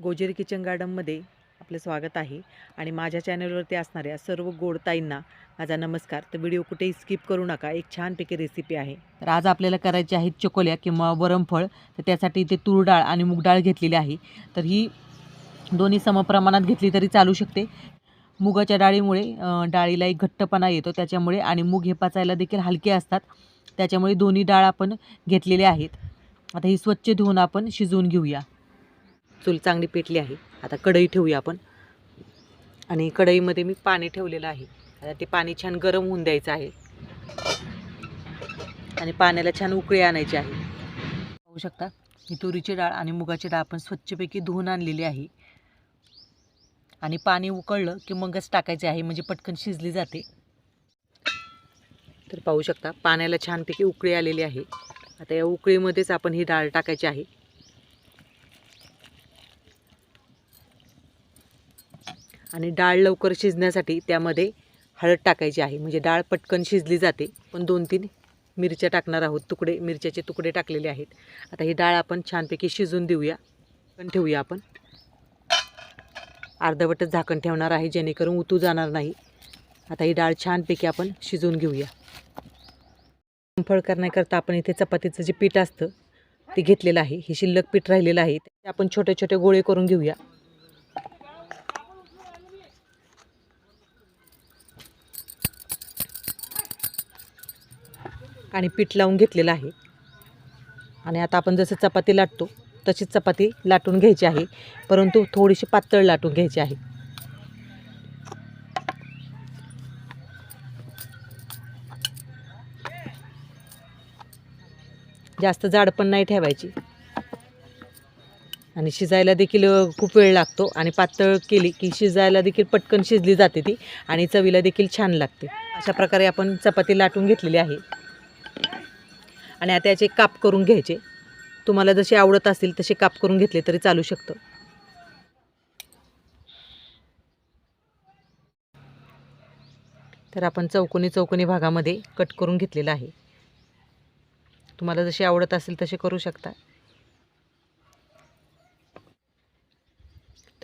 गोजेरी kitchen गार्डनमध्ये आपलं स्वागत आहे. आणि माझ्या चॅनलवरती असणाऱ्या सर्व गोडताईंना माझा नमस्कार. तर व्हिडिओ कुठेही स्किप करू नका. एक छानपैकी रेसिपी आहे. तर आज आपल्याला करायचे आहेत चकोल्या किंवा वरमफळ तर त्यासाठी इथे तूर डाळ आणि मूग डाळ घेतलेली आहे. तर ही दोन्ही समप्रमाणात घेतली तरी चालू शकते. मुगाच्या डाळीमुळे डाळीला एक घट्टपणा येतो त्याच्यामुळे आणि मूग हे पचायला देखील हलके असतात. त्याच्यामुळे दोन्ही डाळ आपण घेतलेले आहेत. आता ही स्वच्छ धुवून आपण शिजवून घेऊया. चूल चांगली पेटली आहे. आता कढई ठेवूया आपण. आणि कढईमध्ये मी पाणी ठेवलेलं आहे. आता ते पाणी छान गरम होऊन द्यायचं आहे. आणि पाण्याला छान उकळी आणायची आहे. पाहू शकता ही तुरीची डाळ आणि मुगाची डाळ आपण स्वच्छपैकी धुवून आणलेली आहे. आणि पाणी उकळलं की मगच टाकायचे आहे म्हणजे पटकन शिजली जाते. तर पाहू शकता पाण्याला छानपैकी उकळी आलेली आहे. आता या उकळीमध्येच आपण ही डाळ टाकायची आहे. आणि डाळ लवकर शिजण्यासाठी त्यामध्ये हळद टाकायची आहे. म्हणजे डाळ पटकन शिजली जाते. पण दोन तीन मिरच्या टाकणार आहोत. तुकडे मिरच्याचे तुकडे टाकलेले आहेत. आता ही डाळ आपण छानपैकी शिजून देऊया. पण ठेवूया आपण. अर्धवटच झाकण ठेवणार आहे जेणेकरून उतू जाणार नाही. आता ही डाळ छानपैकी आपण शिजवून घेऊया. फळ करण्याकरता आपण इथे चपातीचं जे पीठ असतं ते घेतलेलं आहे. हे शिल्लक पीठ राहिलेलं आहे. ते आपण छोटे छोटे गोळे करून घेऊया. आणि पीठ लावून घेतलेलं आहे. आणि आता आपण जसं चपाती लाटतो तशीच चपाती लाटून घ्यायची आहे. परंतु थोडीशी पातळ लाटून घ्यायची आहे. जास्त जाड पण नाही ठेवायची. आणि शिजायला देखील खूप वेळ लागतो. आणि पातळ केली की शिजायला देखील पटकन शिजली जाते ती आणि चवीला देखील छान लागते. अशा प्रकारे आपण चपाती लाटून घेतलेली आहे. आणि आता याचे काप करून घ्यायचे. तुम्हाला जसे आवडत असतील तसे काप करून घेतले तरी चालू शकतं. तर आपण चौकोनी चौकोनी भागामध्ये कट करून घेतलेलं आहे. तुम्हाला जसे आवडत असेल तसे करू शकता.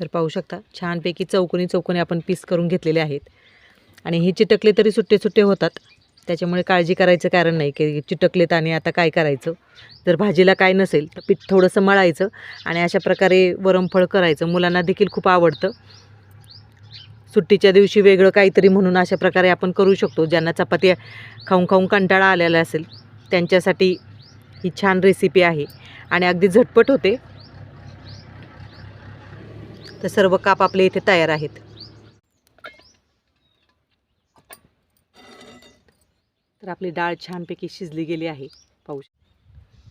तर पाहू शकता छानपैकी चौकोनी चौकोनी आपण पीस करून घेतलेले आहेत. आणि हे चिटकले तरी सुट्टे सुट्टे होतात. त्याच्यामुळे काळजी करायचं कारण नाही की चिटकलेत आणि आता काय करायचं? जर भाजीला काय नसेल तर पीठ थोडंसं मळायचं आणि अशा प्रकारे वरमफळ करायचं. मुलांना देखील खूप आवडतं. सुट्टीच्या दिवशी वेगळं काहीतरी म्हणून अशा प्रकारे आपण करू शकतो. ज्यांना चपाती खाऊन खाऊन कंटाळा आलेला असेल त्यांच्यासाठी ही छान रेसिपी आहे. आणि अगदी झटपट होते. तर सर्व काप आपले इथे तयार आहेत. तर आपली डाळ छानपैकी शिजली गेली आहे पाहू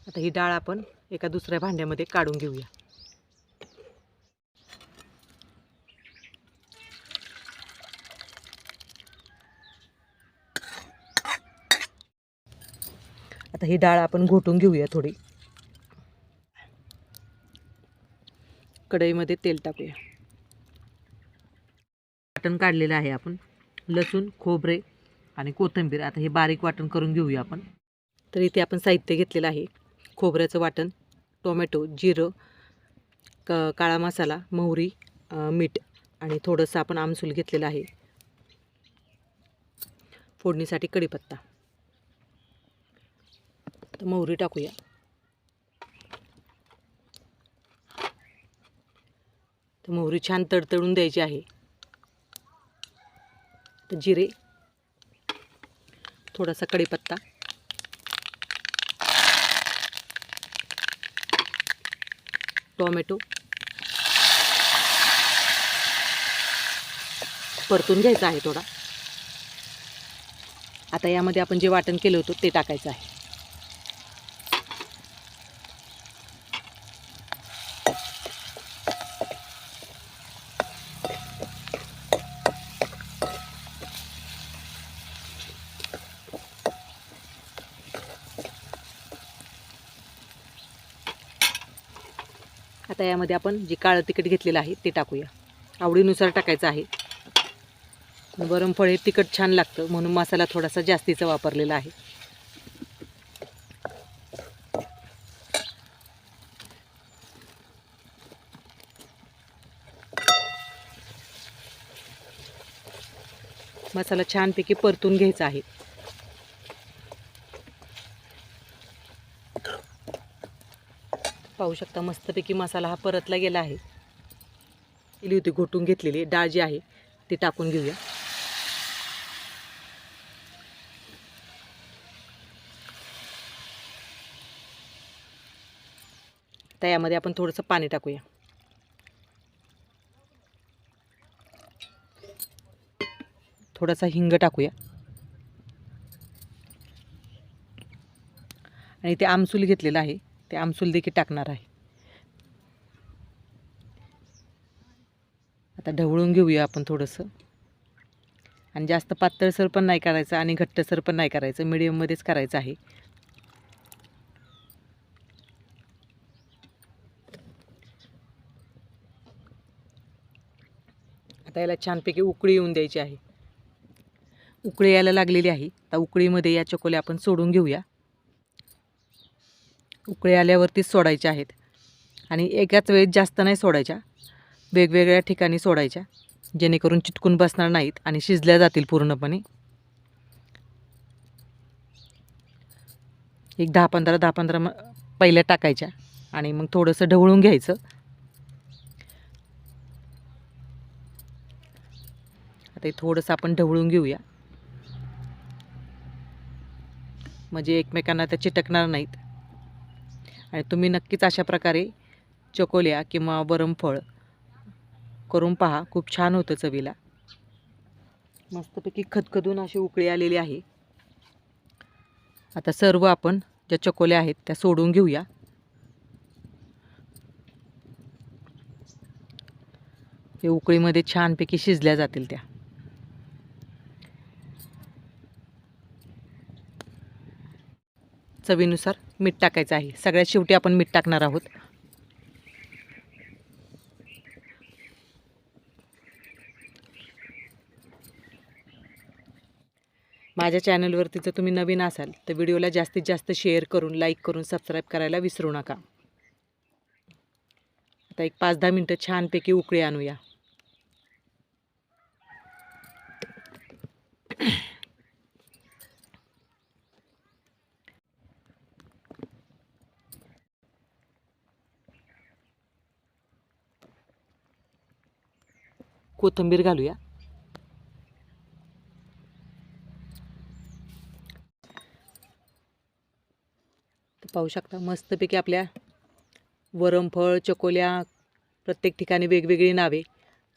आता ही डाळ आपण एका दुसऱ्या भांड्यामध्ये काढून घेऊया. आता ही डाळ आपण घोटून घेऊया थोडी. कढईमध्ये तेल टाकूया. वाटण काढलेलं आहे आपण. लसूण खोबरे आणि कोथिंबीर. आता हे बारीक वाटण करून घेऊया आपण. तर इथे आपण साहित्य घेतलेलं आहे. खोबऱ्याचं वाटण टोमॅटो जिरं क काळा मसाला मोहरी मीठ आणि थोडंसं आपण आमसूल घेतलेलं आहे. फोडणीसाठी कढीपत्ता. तर मोहरी टाकूया. तर मोहरी छान तडतडून द्यायची आहे. तर जिरे थोडासा कढीपत्ता. टोमॅटो. परतून घ्यायचा आहे थोडा. आता यामध्ये आपण जे वाटण केलं होतं ते टाकायचं आहे. आता यामध्ये आपण जे काळं तिखट घेतलेलं आहे ते टाकूया. आवडीनुसार टाकायचं आहे. गरम फळ हे तिखट छान लागतं म्हणून मसाला थोडासा जास्तीचा वापरलेला आहे. मसाला छानपैकी परतून घ्यायचा आहे. पाहू शकता मस्तपैकी मसाला हा परतला गेला आहे. केली होती घोटून घेतलेली डाळ जी आहे ती टाकून घेऊया. आता यामध्ये आपण थोडंसं पाणी टाकूया. थोडासा हिंग टाकूया. आणि ते आमसूल घेतलेलं आहे. ते आमसूल देखील टाकणार आहे. आता ढवळून घेऊया आपण थोडंसं. आणि जास्त पातळसर पण नाही करायचं आणि घट्टसर पण नाही करायचं. मिडियममध्येच करायचं आहे. आता याला छानपैकी उकळी येऊन द्यायची आहे. उकळी यायला लागलेली आहे. आता उकळीमध्ये या चकोल्या आपण सोडून घेऊया. उकळी आल्यावरतीच सोडायच्या आहेत. आणि एकाच वेळेत जास्त नाही सोडायच्या. वेगवेगळ्या ठिकाणी सोडायच्या. जेणेकरून चिटकून बसणार नाहीत आणि शिजल्या जातील पूर्णपणे. एक दहा पंधरा दहा पंधरा म पहिल्या टाकायच्या. आणि मग थोडंसं ढवळून घ्यायचं. आता थोडंसं आपण ढवळून घेऊया. म्हणजे एकमेकांना त्या चिटकणार नाहीत. आणि तुम्ही नक्कीच अशा प्रकारे चकोल्या किंवा वरमफळ करून पहा. खूप छान होतं चवीला. मस्तपैकी खदखदून अशी उकळी आलेली आहे. आता सर्व आपण ज्या चकोल्या आहेत त्या सोडून घेऊया. हे उकळीमध्ये छानपैकी शिजल्या जातील त्या. चवीनुसार मीठ टाकायचं आहे. सगळ्यात शेवटी आपण मीठ टाकणार आहोत. माझ्या चॅनलवरती जर तुम्ही नवीन असाल तर व्हिडिओला जास्तीत जास्त शेअर करून लाईक करून सबस्क्राईब करायला विसरू नका. आता एक पाच दहा मिनटं छानपैकी उकळी आणूया. कोथिंबीर घालूया. तर पाहू शकता मस्तपैकी आपल्या वरमफळ चकोल्या प्रत्येक ठिकाणी वेगवेगळी नावे.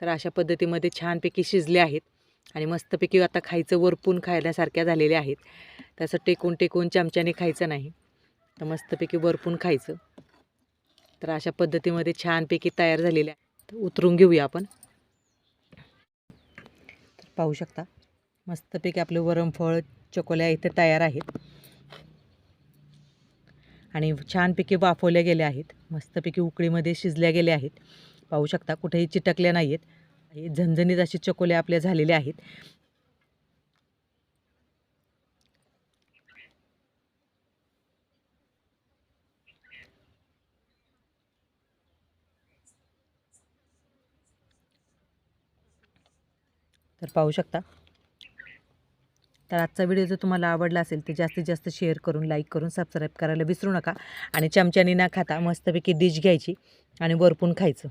तर अशा पद्धतीमध्ये छानपैकी शिजले आहेत आणि मस्तपैकी आता खायचं वरपून खायल्यासारख्या झालेल्या आहेत. त्याचं टेकून टेकून चमच्याने खायचं नाही. तर मस्तपैकी वरपून खायचं. तर अशा पद्धतीमध्ये छानपैकी तयार झालेल्या तर उतरून घेऊया आपण. पाहू शकता. मस्तपैकी आपलं वरमफळ चकोल्या इथे तयार आहेत. आणि छानपैकी वाफवल्या गेल्या आहेत. मस्तपैकी उकळीमध्ये शिजल्या गेल्या आहेत. पाहू शकता कुठेही चिटकल्या नाही आहेत झणझणीत अशी चकोल्या आपल्या झालेल्या आहेत. तर पाहू शकता. तर आजचा व्हिडिओ जर तुम्हाला आवडला असेल तर जास्तीत जास्त शेअर करून लाईक करून सबस्क्राईब करायला विसरू नका. आणि चमच्यानी न खाता मस्तपैकी डिश घ्यायची आणि वरपून खायचं.